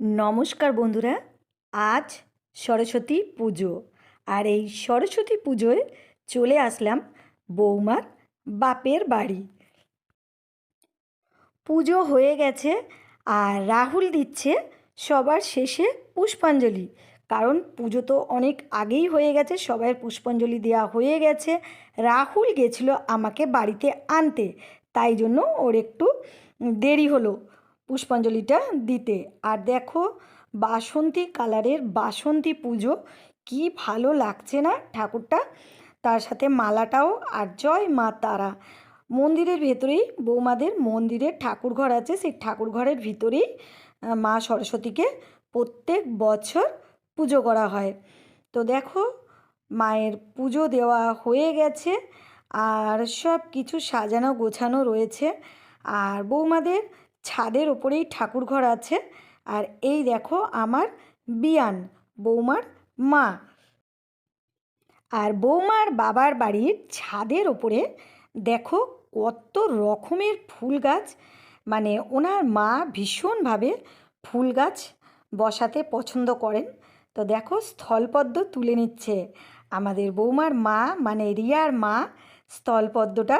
নমস্কার বন্ধুরা, আজ সরস্বতী পুজো। আর এই সরস্বতী পুজোয় চলে আসলাম বৌমার বাপের বাড়ি। পুজো হয়ে গেছে আর রাহুল দিচ্ছে সবার শেষে পুষ্পাঞ্জলি। কারণ পুজো তো অনেক আগেই হয়ে গেছে সবাই পুষ্পাঞ্জলি দেওয়া হয়ে গেছে। রাহুল গেছিল আমাকে বাড়িতে আনতে, তাই জন্য ওর একটু দেরি হলো। পুষ্পাঞ্জলিটা দিতে। আর দেখো, বাসন্তী কালারের বাসন্তী পুজো, কি ভালো লাগছে না ঠাকুরটা? তার সাথে মালাটাও আর জয় মা তারা। মন্দিরের ভেতরেই বৌমাদের মন্দিরের ঠাকুর ঘর আছে, সেই ঠাকুর ঘরের ভিতরেই মা সরস্বতীকে প্রত্যেক বছর পুজো করা হয়। তো দেখো, মায়ের পুজো দেওয়া হয়ে গেছে, আর সব কিছু সাজানো গোছানো রয়েছে। আর বৌমাদের ছাদের ওপরেই ঠাকুর ঘর আছে। আর এই দেখো আমার বিয়ান, বৌমার মা। আর বৌমার বাবার বাড়ির ছাদের ওপরে দেখো কত রকমের ফুল গাছ। মানে ওনার মা ভীষণভাবে ফুল গাছ বসাতে পছন্দ করেন। তো দেখো স্থলপদ্ম তুলে নিচ্ছে। আমাদের বৌমার মা মানে রিয়ার মা, স্থলপদ্মটা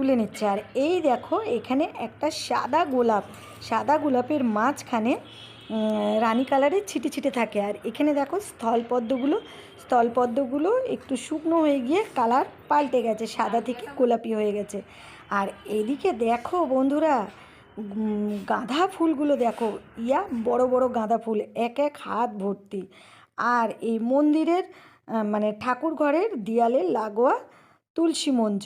তুলে নিচ্ছে। আর এই দেখো, এখানে একটা সাদা গোলাপ, সাদা গোলাপের মাঝখানে রানী কালারের ছিটে ছিটে থাকে। আর এখানে দেখো স্থলপদ্মগুলো স্থলপদ্মগুলো একটু শুকনো হয়ে গিয়ে কালার পাল্টে গেছে, সাদা থেকে গোলাপি হয়ে গেছে। আর এদিকে দেখো বন্ধুরা গাঁদা ফুলগুলো দেখো। ইয়া, বড় বড় গাঁদা ফুল, এক এক হাত ভর্তি। আর এই মন্দিরের মানে ঠাকুর ঘরের দেয়ালে লাগোয়া তুলসী মঞ্চ।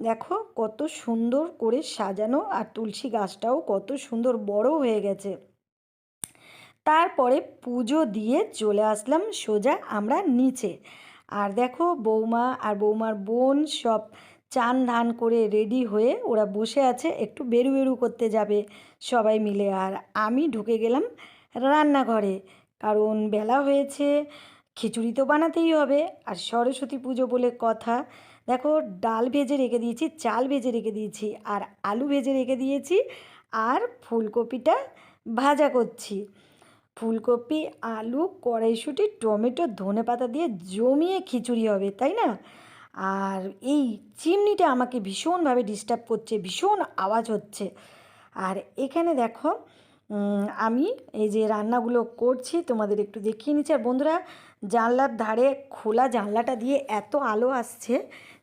দেখো কত সুন্দর করে সাজানো আর তুলসী গাছটাও কত সুন্দর বড় হয়ে গেছে। তারপরে পুজো দিয়ে চলে আসলাম সোজা আমরা নিচে। আর দেখো বৌমা আর বৌমার বোন সব চান ধান করে রেডি হয়ে ওরা বসে আছে, একটু বেরু বেরু করতে যাবে সবাই মিলে। আর আমি ঢুকে গেলাম রান্নাঘরে, কারণ বেলা হয়েছে, খিচুড়ি তো বানাতেই হবে আর সরস্বতী পুজো বলে কথা। দেখো, ডাল ভেজে রেখে দিয়েছি, চাল ভেজে রেখে দিয়েছি, আর আলু ভেজে রেখে দিয়েছি, আর ফুলকপিটা ভাজা করছি। ফুলকপি, আলু, কড়াইশুঁটি, টমেটো, ধনে পাতা দিয়ে জমিয়ে খিচুড়ি হবে, তাই না? আর এই চিমনিটা আমাকে ভীষণভাবে ডিস্টার্ব করছে, ভীষণ আওয়াজ হচ্ছে। আর এখানে দেখো আমি এই যে রান্নাগুলো করছি, তোমাদের একটু দেখিয়ে নিচ্ছি। আর বন্ধুরা, জানলার ধারে খোলা জানলাটা দিয়ে এত আলো আসছে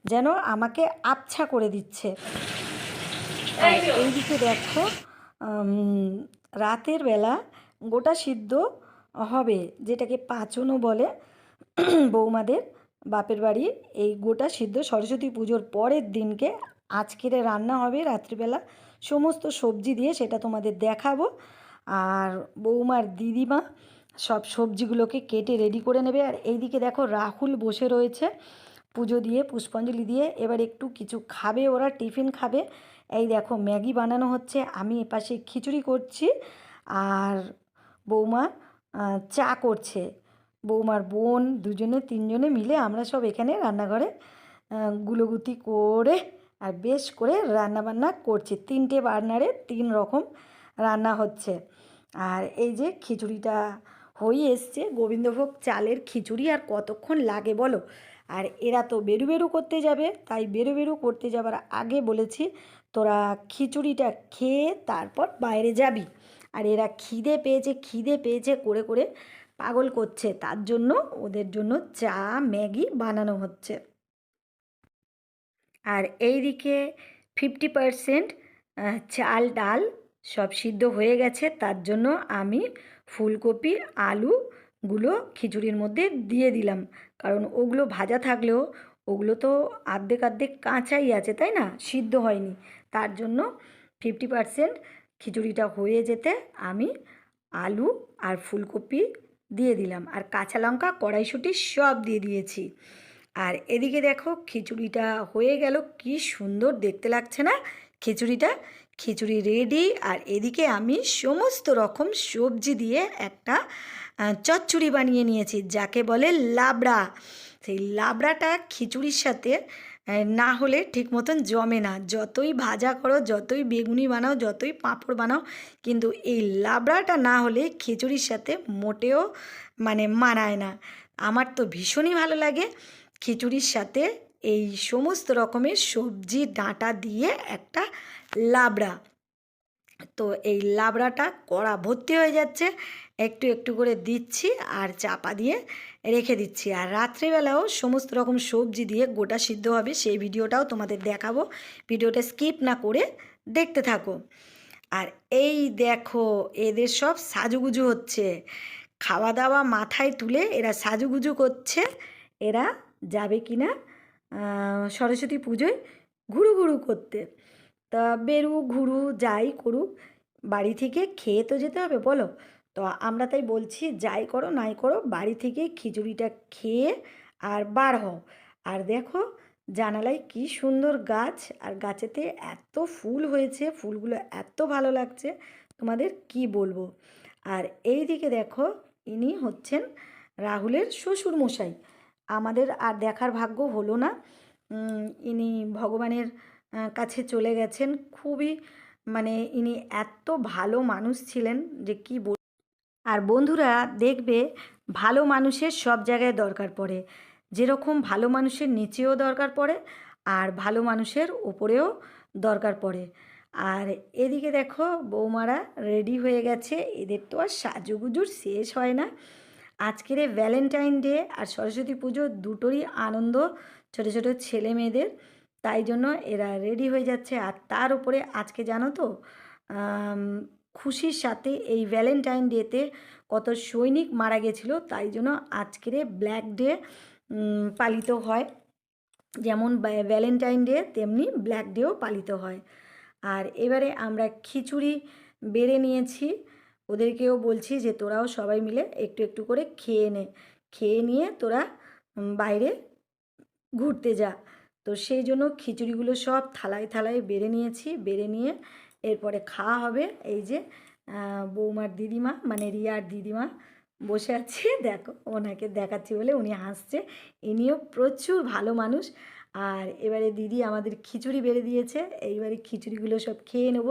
যেন আমাকে আবছা করে দিচ্ছে। আর এইদিকে দেখো রাতের বেলা গোটা সিদ্ধ হবে যেটাকে পাচনও বলে বৌমাদের বাপের বাড়ি। এই গোটা সিদ্ধ সরস্বতী পুজোর পরের দিনকে আজকের রান্না হবে রাত্রিবেলা। সমস্ত সবজি দিয়ে সেটা তোমাদের দেখাবো। আর বৌমার দিদিমা সব সবজিগুলোকে কেটে রেডি করে নেবে। আর এইদিকে দেখো রাহুল বসে রয়েছে। পুজো দিয়ে, পুষ্পাঞ্জলি দিয়ে, এবার একটু কিছু খাবে ওরা, টিফিন খাবে। এই দেখো, ম্যাগি বানানো হচ্ছে, আমি এপাশে খিচুড়ি করছি আর বৌমা চা করছে। বৌমার বোন দুজনে, তিনজনে মিলে আমরা সব এখানে রান্নাঘরে গুলোগুতি করে আর বেশ করে রান্নাবান্না করছি। তিনটে বার্নারে তিন রকম রান্না হচ্ছে। আর এই যে খিচুড়িটা হয়ে এসছে, গোবিন্দভোগ চালের খিচুড়ি আর কতক্ষণ লাগে বলো? আর এরা তো বেরু বেরু করতে যাবে, তাই বেরু বেরু করতে যাবার আগে বলেছি, তোরা খিচুড়িটা খেয়ে তারপর বাইরে যাবি। আর এরা খিদে পেয়েছে খিদে পেয়েছে করে করে পাগল করছে, তার জন্য ওদের জন্য চা, ম্যাগি বানানো হচ্ছে। আর এই দিকে ফিফটি পারসেন্ট চাল, ডাল সব সিদ্ধ হয়ে গেছে, তার জন্য আমি ফুলকপি, আলুগুলো খিচুড়ির মধ্যে দিয়ে দিলাম। কারণ ওগুলো ভাজা থাকলেও ওগুলো তো আর্ধেক আর্ধেক কাঁচাই আছে, তাই না? সিদ্ধ হয়নি। তার জন্য ফিফটি পারসেন্ট খিচুড়িটা হয়ে যেতে আমি আলু আর ফুলকপি দিয়ে দিলাম। আর কাঁচা লঙ্কা, কড়াইশুঁটি সব দিয়ে দিয়েছি। আর এদিকে দেখো খিচুড়িটা হয়ে গেল, কি সুন্দর দেখতে লাগছে না? খিচুড়িটা, খিচুড়ি রেডি আর এদিকে আমি সমস্ত রকম সবজি দিয়ে একটা চচ্চড়ি বানিয়ে নিয়েছি, যাকে বলে লাবড়া। সেই লাবড়াটা খিচুড়ির সাথে না হলে ঠিক মতন জমে না। যতই ভাজা করো, যতই বেগুনি বানাও, যতই পাঁপড় বানাও, কিন্তু এই লাবড়াটা না হলে খিচুড়ির সাথে মোটেও মানে মানায় না। আমার তো ভীষণই ভালো লাগে খিচুড়ির সাথে এই সমস্ত রকমের সবজি, ডাঁটা দিয়ে একটা লাবড়া। তো এই লাবড়াটা কড়া ভর্তি হয়ে যাচ্ছে। একটু একটু করে দিচ্ছি আর চাপা দিয়ে রেখে দিচ্ছি। আর রাত্রিবেলাও সমস্ত রকম সবজি দিয়ে গোটা সিদ্ধ হবে, সেই ভিডিওটাও তোমাদের দেখাবো। ভিডিওটা স্কিপ না করে দেখতে থাকো। আর এই দেখো, এদের সব সাজুগুজু হচ্ছে। খাওয়া দাওয়া মাথায় তুলে এরা সাজুগুজু করছে। এরা যাবে কি না সরস্বতী পুজোয় ঘুরু ঘুরু করতে। তা বেরু, ঘুরু, যাই করুক, বাড়ি থেকে খেয়ে তো যেতে হবে, বলো? তো আমরা তাই বলছি, যাই করো, নাই করো, বাড়ি থেকে খিচুড়িটা খেয়ে আর বার হও। আর দেখো, জানালায় কি সুন্দর গাছ, আর গাছেতে এত ফুল হয়েছে, ফুলগুলো এত ভালো লাগছে, তোমাদের কি বলব? আর এই দিকে দেখো, ইনি হচ্ছেন রাহুলের শ্বশুর মশাই আমাদের আর দেখার ভাগ্য হলো না। ইনি ভগবানের কাছে চলে গেছেন। খুবই মানে ইনি এত ভালো মানুষ ছিলেন যে কি আর বন্ধুরা দেখবে ভালো মানুষের সব জায়গায় দরকার পড়ে। যেরকম ভালো মানুষের নিচেও দরকার পড়ে আর ভালো মানুষের ওপরেও দরকার পড়ে। আর এদিকে দেখো বৌমারা রেডি হয়ে গেছে। এদের তো আর সাজুগুজুর শেষ হয় না। আজকের ভ্যালেন্টাইন ডে আর সরস্বতী পুজো দুটোরই আনন্দ ছোটো ছোটো ছেলে মেয়েদের। তাই জন্য এরা রেডি হয়ে যাচ্ছে। আর তার উপরে আজকে জানো তো খুশির সাথে এই ভ্যালেন্টাইন ডেতে কত সৈনিক মারা গেছিল, তাই জন্য আজকের ব্ল্যাক ডে পালিত হয়। যেমন ভ্যালেন্টাইন ডে তেমনি ব্ল্যাক ডেও পালিত হয়। আর এবারে আমরা খিচুড়ি বেড়ে নিয়েছি। ওদেরকেও বলছি যে তোরাও সবাই মিলে একটু একটু করে খেয়ে নে। খেয়ে নিয়ে তোরা বাইরে ঘুরতে যা। তো সেই জন্য খিচুড়িগুলো সব থালায় থালায় বেড়ে নিয়েছি, বেড়ে নিয়ে এরপরে খাওয়া হবে। এই যে বৌমার দিদিমা মানে রিয়ার দিদিমা বসে আছে। দেখো, ওনাকে দেখাচ্ছি বলে উনি হাসছে। ইনিও প্রচুর ভালো মানুষ। আর এবারে দিদি আমাদের খিচুড়ি বেড়ে দিয়েছে। এইবারে খিচুড়িগুলো সব খেয়ে নেব।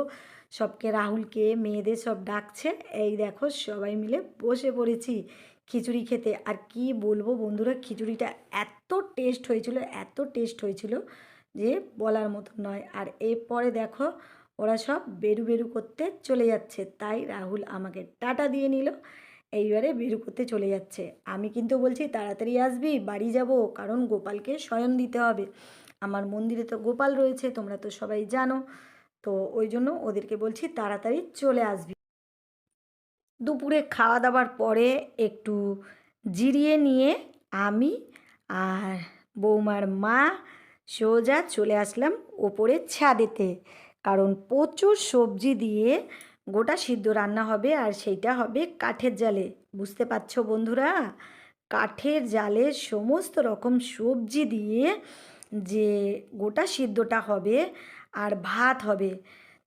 সবকে রাহুলকে, মেয়েদের সব ডাকছে। এই দেখো, সবাই মিলে বসে পড়েছি। খিচুড়ি খেতে। আর কি বলব বন্ধুরা, খিচুড়িটা এত টেস্ট হয়েছিল, এত টেস্ট হয়েছিল যে বলার মতো নয়। আর এরপরে দেখো, ওরা সব বেরু বেরু করতে চলে যাচ্ছে। তাই রাহুল আমাকে টাটা দিয়ে নিল, এইবারে বেরু করতে চলে যাচ্ছে। আমি কিন্তু বলছি, তাড়াতাড়ি আসবি, বাড়ি যাব, কারণ গোপালকে শয়ন দিতে হবে। আমার মন্দিরে তো গোপাল রয়েছে, তোমরা তো সবাই জানো। তো ওই জন্য ওদেরকে বলছি, তাড়াতাড়ি চলে আসবি। দুপুরে খাওয়া দাওয়ার পরে একটু জিরিয়ে নিয়ে আমি আর বৌমার মা সোজা চলে আসলাম ওপরে ছাদেতে। কারণ প্রচুর সবজি দিয়ে গোটা সিদ্ধ রান্না হবে আর সেইটা হবে কাঠের জালে। বুঝতে পারছ বন্ধুরা? কাঠের জালে সমস্ত রকম সবজি দিয়ে যে গোটা সিদ্ধটা হবে আর ভাত হবে,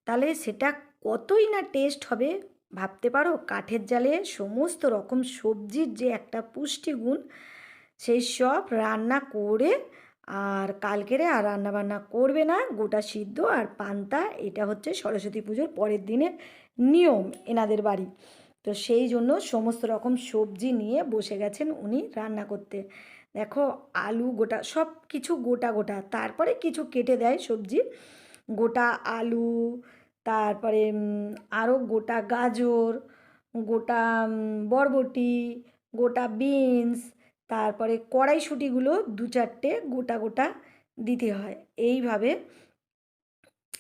তাহলে সেটা কতই না টেস্ট হবে ভাবতে পারো, কাঠের জালে সমস্ত রকম সবজির যে একটা পুষ্টিগুণ সেই সব রান্না করে আর কালকেরে আর রান্না বান্না করবে না, গোটা সিদ্ধ আর পান্তা, এটা হচ্ছে সরস্বতী পুজোর পরের দিনের নিয়ম এনাদের বাড়ি। তো সেই জন্য সমস্ত রকম সবজি নিয়ে বসে গেছেন উনি রান্না করতে। দেখো, আলু গোটা, সব কিছু গোটা গোটা, তারপরে কিছু কেটে দেয় সবজি। গোটা আলু তারপরে আরও গোটা গাজর, গোটা বরবটি, গোটা বিনস, তারপরে কড়াইশুঁটিগুলো দু চারটে গোটা গোটা দিতে হয়। এইভাবে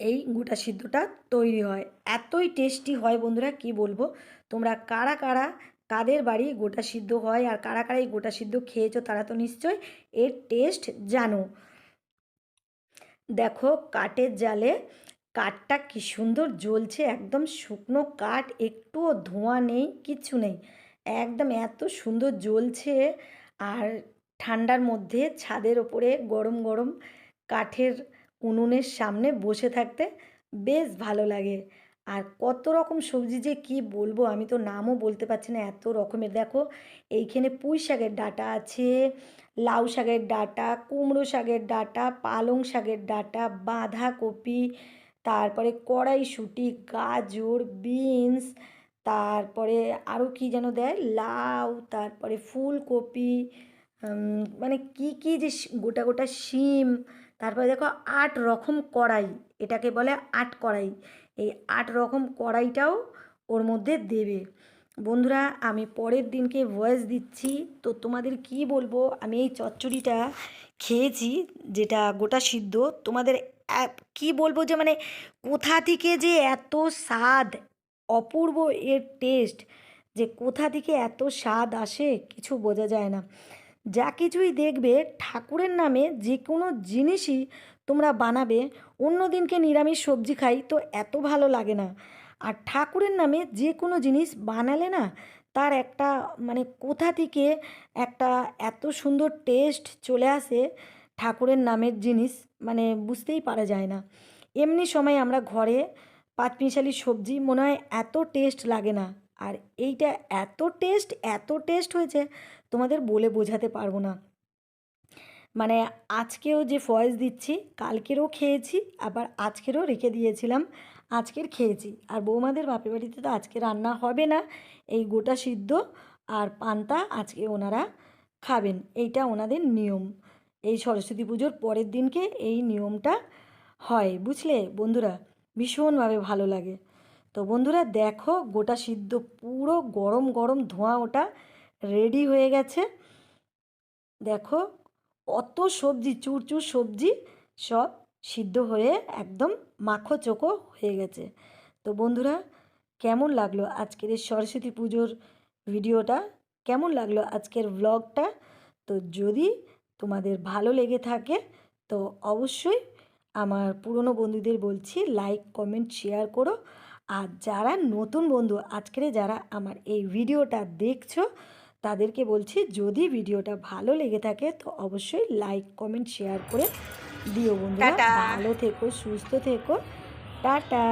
এই গোটা সিদ্ধটা তৈরি হয়। এতই টেস্টি হয় বন্ধুরা, কি বলব? তোমরা কারা কারা কাদের বাড়ি গোটা সিদ্ধ হয় আর কারা কারা এই গোটা সিদ্ধ খেয়েছো তারা তো নিশ্চয় এর টেস্ট জানো। দেখো, কাঠের জালে কাঠটা কি সুন্দর জ্বলছে, একদম শুকনো কাঠ, একটুও ধোঁয়া নেই, কিচ্ছু নেই। একদম এত সুন্দর জ্বলছে আর ঠান্ডার মধ্যে ছাদের ওপরে গরম গরম কাঠের উনুনের সামনে বসে থাকতে বেশ ভালো লাগে। আর কত রকম সবজি যে কি বলব, আমি তো নামও বলতে পারছি না, এত রকমের। দেখো, এইখানে পুঁই শাকের ডাঁটা আছে, লাউ শাকের ডাঁটা, কুমড়ো শাকের ডাটা, পালং শাকের ডাঁটা, বাঁধাকপি তারপরে কড়াইশুঁটি, গাজর, বিনস, তারপরে আরও কী যেন দেয়? লাউ, তারপরে ফুলকপি মানে কি কি যে গোটা গোটা শিম, তারপরে দেখো আট রকম কড়াই, এটাকে বলে আট কড়াই। এই আট রকম কড়াইটাও ওর মধ্যে দেবে। বন্ধুরা, আমি পরের দিনকে ভয়েস দিচ্ছি। তো তোমাদের কি বলব? আমি এই চচ্চড়িটা খেয়েছি, যেটা গোটা সিদ্ধ। তোমাদের কি বলব যে মানে কোথা থেকে যে এত স্বাদ, অপূর্ব এর টেস্ট যে কোথা থেকে এত স্বাদ আসে কিছু বোঝা যায় না। যা কিছুই দেখবে ঠাকুরের নামে যে কোনো জিনিসই তোমরা বানাবে, অন্য দিনকে নিরামিষ সবজি খাই তো এত ভালো লাগে না। আর ঠাকুরের নামে যে কোনো জিনিস বানালে না তার একটা মানে কোথা থেকে একটা এত সুন্দর টেস্ট চলে আসে ঠাকুরের নামের জিনিস মানে বুঝতেই পারা যায় না। এমনি সময় আমরা ঘরে পাঁচমিশালি সবজি মনে হয় এত টেস্ট লাগে না। আর এইটা এত টেস্ট এত টেস্ট হয়েছে, তোমাদের বলে বোঝাতে পারব না। মানে আজকেও যে ভয়েস দিচ্ছি, কালকেরও খেয়েছি, আবার আজকেরও রেখে দিয়েছিলাম, আজকের খেয়েছি। আর বৌমাদের বাপের বাড়িতে তো আজকে রান্না হবে না, এই গোটা সিদ্ধ আর পান্তা আজকে ওনারা খাবেন, এইটা ওনাদের নিয়ম। এই সরস্বতী পুজোর পরের দিনকে এই নিয়মটা হয়, বুঝলে? বন্ধুরা, ভীষণভাবে ভালো লাগে। তো বন্ধুরা, দেখো, গোটা সিদ্ধ পুরো গরম গরম ধোঁয়া ওটা রেডি হয়ে গেছে। দেখো, অত সবজি, চুরচুর সবজি সব সিদ্ধ হয়ে একদম মাখো চোখো হয়ে গেছে। তো বন্ধুরা, কেমন লাগল আজকের এই সরস্বতী পুজোর ভিডিওটা? কেমন লাগল আজকের ব্লগটা তো যদি তোমাদের ভালো লেগে থাকে তো অবশ্যই আমার পুরনো বন্ধুদের বলছি লাইক কমেন্ট শেয়ার করো। আর যারা নতুন বন্ধু আজকের যারা আমার এই ভিডিওটা দেখছ তাদেরকে বলছি যদি ভিডিওটা ভালো লেগে থাকে তো অবশ্যই লাইক কমেন্ট শেয়ার করে দিও বন্ধুরা। ভালো থেকো সুস্থ থেকো। টাটা।